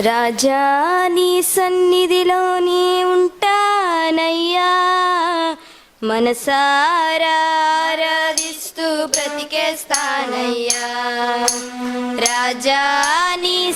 రాజా నీ సన్నిధిలోనే ఉంటానయ్యా. మనసారాధిస్తూ బ్రతికేస్తానయ్యా. రాజా నీ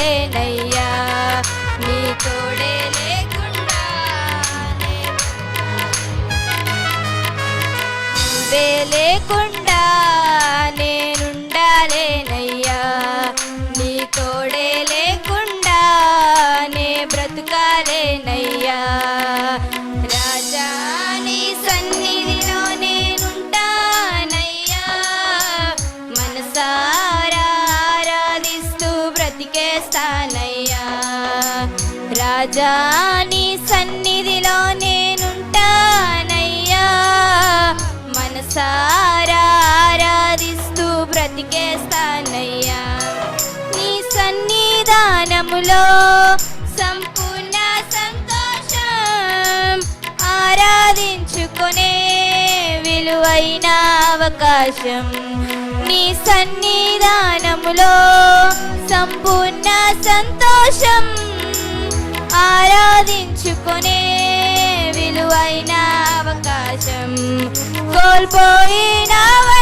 నేనుండాలేనయ్యా నీ తోడే లేకుండా లేకుండా రాజా నీ సన్నిధిలో నేనుంటానయ్యా. మనసారా ఆరాధిస్తూ బ్రతికేస్తానయ్యా. నీ సన్నిధానములో సంపూర్ణ సంతోషం ఆరాధించుకునే విలువైన అవకాశం. నీ సన్నిధానములో సంపూర్ణ సంతోషం ఆరాధించుకునే విలువైన అవకాశం కోల్పోయినవన్నీ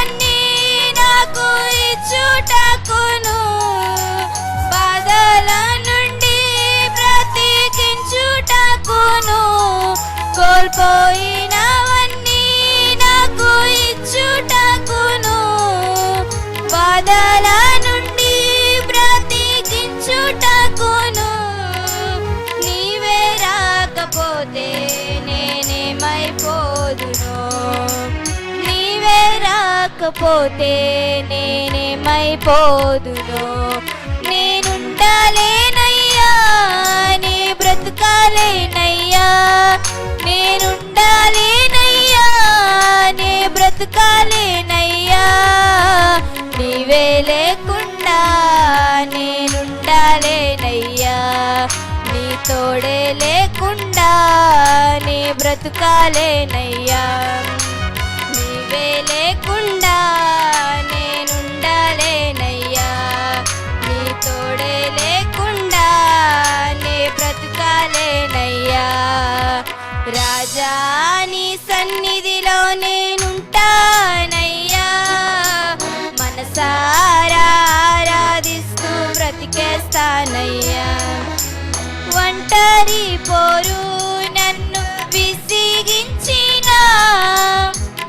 లేకపోతే నేనేమైపోదును? నేనుండాలేనయ్యా నీ బ్రతకాలేనయ్యా. నేనుండాలేనయ్యా నీ బ్రతకాలేనయ్యా. నీవే లేకుండా నేనుండాలేనయ్యా. నీ తోడే లేకుండా నీ బ్రతకాలేనయ్యా. నీవే లేకుండా రాజా నీ సన్నిధిలో నేనుంటానయ్యా. మనసారా ఆరాధిస్తూ బ్రతికేస్తానయ్యా. ఒంటరి పోరు నన్ను విసిగించిన.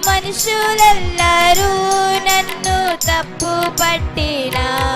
మనుషులెల్లరూ నన్ను తప్పు పట్టినా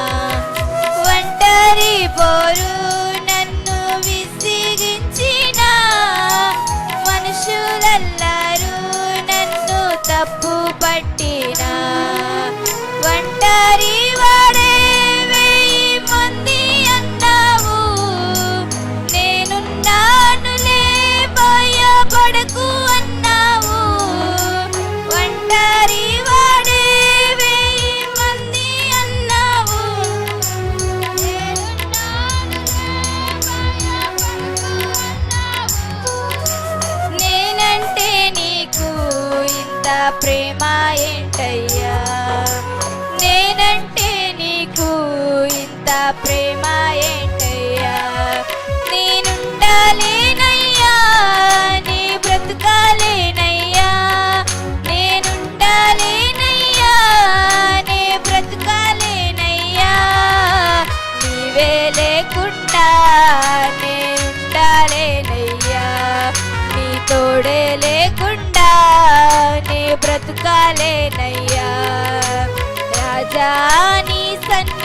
ప్రేమ ఏంటయ్యా? నేనుండాలేనయ్యా నీ బ్రతుకాలేనయ్యా. నేనుండాలేనయ్యా నీ బ్రతుకాలేనయ్యా. నీవే లేకుండా నేనుండాలేనయ్యా. నీ తోడే లేకుండా నీ బ్రతుకాలేనయ్యా. రాజా నీ సన్న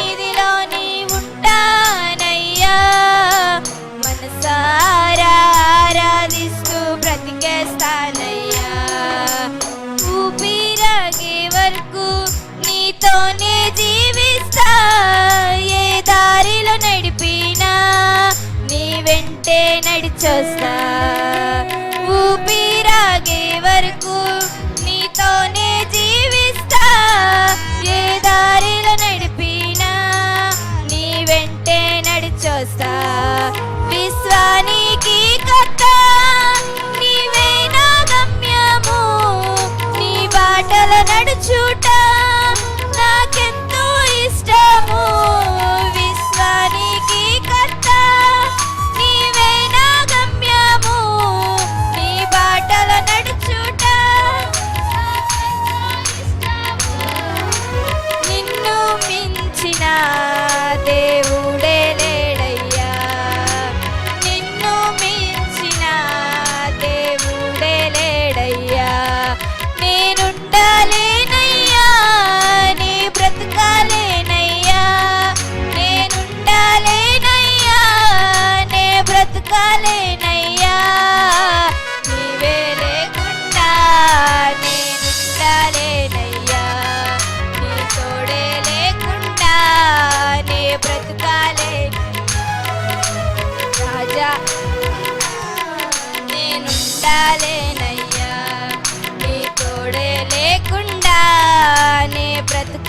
నడుచుట నాకెంతో ఇష్టము విశ్వానికి కర్త. నీవే నా గమ్యము నీ బాటల నడుచుట. నిన్ను మించినా